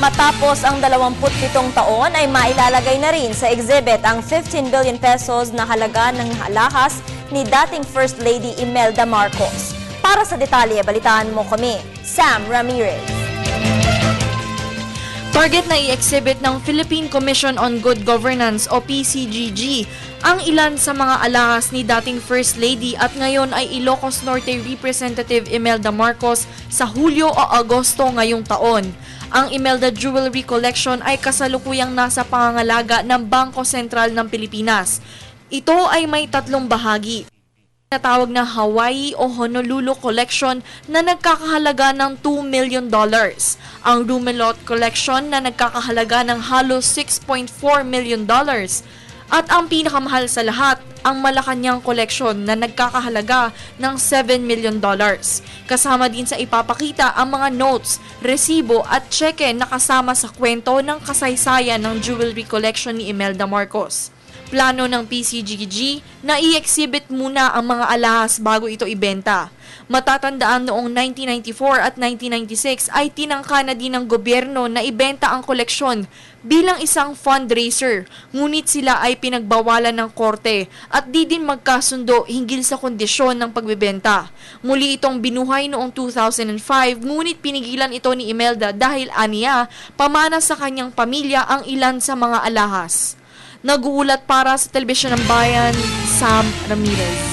Matapos ang 27 taon ay mailalagay na rin sa exhibit ang 15 billion pesos na halaga ng alahas ni dating First Lady Imelda Marcos. Para sa detalye, balitaan mo kami, Sam Ramirez. Target na i-exhibit ng Philippine Commission on Good Governance o PCGG ang ilan sa mga alahas ni dating First Lady at ngayon ay Ilocos Norte Representative Imelda Marcos sa Hulyo o Agosto ngayong taon. Ang Imelda Jewelry Collection ay kasalukuyang nasa pangangalaga ng Bangko Sentral ng Pilipinas. Ito ay may tatlong bahagi tinatawag na Hawaii o Honolulu Collection na nagkakahalaga ng 2 million dollars. Ang Rumelot Collection na nagkakahalaga ng halos 6.4 million dollars. At ang pinakamahal sa lahat, ang Malacanang Collection na nagkakahalaga ng 7 million dollars. Kasama din sa ipapakita ang mga notes, resibo at tseke na kasama sa kwento ng kasaysayan ng jewelry collection ni Imelda Marcos. Plano ng PCGG na i-exhibit muna ang mga alahas bago ito ibenta. Matatandaan noong 1994 at 1996 ay tinangka na din ng gobyerno na ibenta ang koleksyon bilang isang fundraiser. Ngunit sila ay pinagbawalan ng korte at di din magkasundo hinggil sa kondisyon ng pagbebenta. Muli itong binuhay noong 2005 ngunit pinigilan ito ni Imelda dahil aniya pamana sa kanyang pamilya ang ilan sa mga alahas. Nag-uulat para sa Telebisyon ng Bayan, Sam Ramirez.